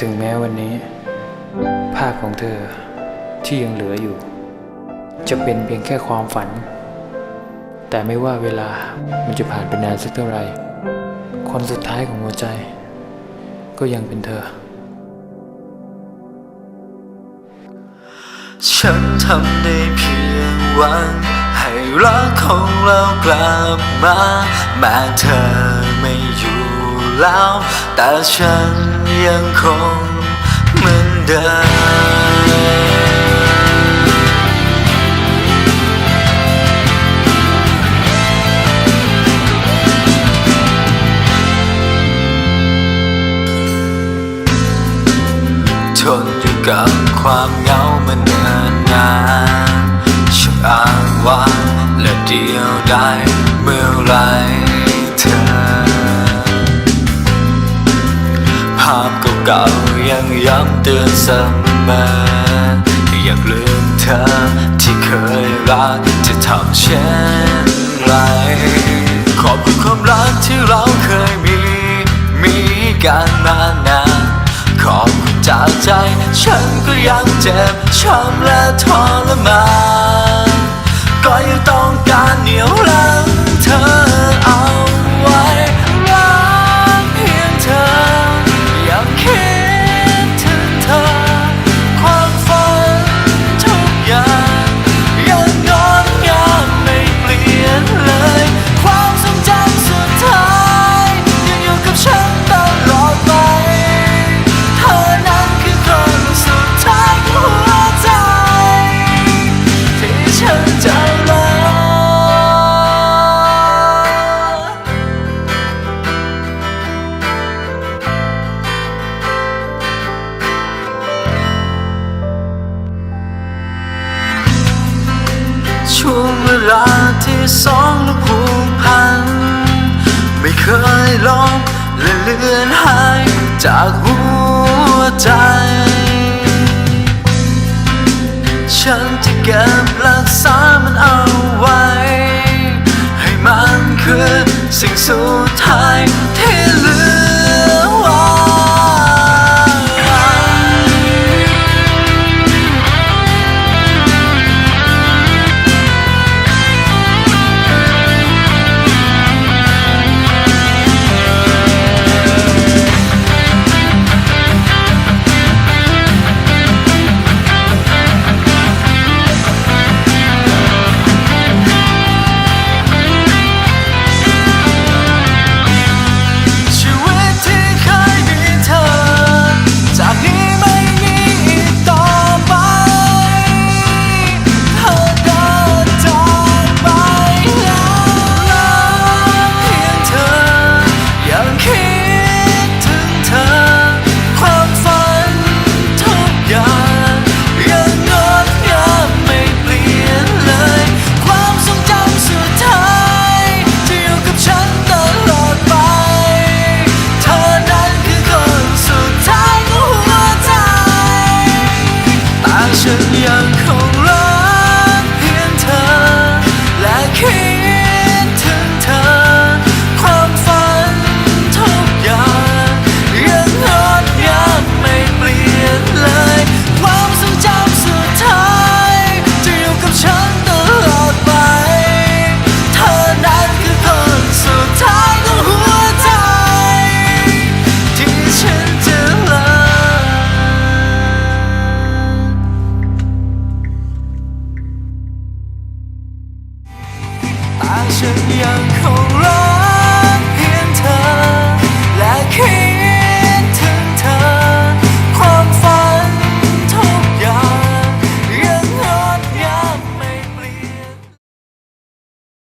ถึงแม้วันนี้ ภาพของเธอที่ยังเหลืออยู่ จะเป็นเพียงแค่ความฝัน แต่ไม่ว่าเวลามันจะผ่านไปนานสักเท่าไหร่คนสุดท้ายของหัวใจ ก็ยังเป็นเธอ ฉันทำได้เพียงหวังให้รักของเรากลับมา แม้เธอไม่อยู่ แล้ว แต่ฉันยังคงเหมือนเดิมทนอยู่กับความเหงามาเนิ่นนานฉันอ้างว้างและเดียวดายเมื่อไร เก่ายังย้ำเตือนเสมออยากลืมเธอที่เคยรักจะทำเช่นไรขอบคุณความรักที่เราเคยมี มีกันมานานขอบคุณจากใจ ฉันก็ยังเจ็บช้ำและทรมานก็ยังต้องการเหนียว ช่วงเวลาที่สองเราผูกพัน ไม่เคยลงและเลือนหายจากหัวใจ ฉันจะเก็บรักษามันเอาไว้ ให้มันคือสิ่งสุดท้ายที่ แต่ฉั แต่ฉันยังคงรั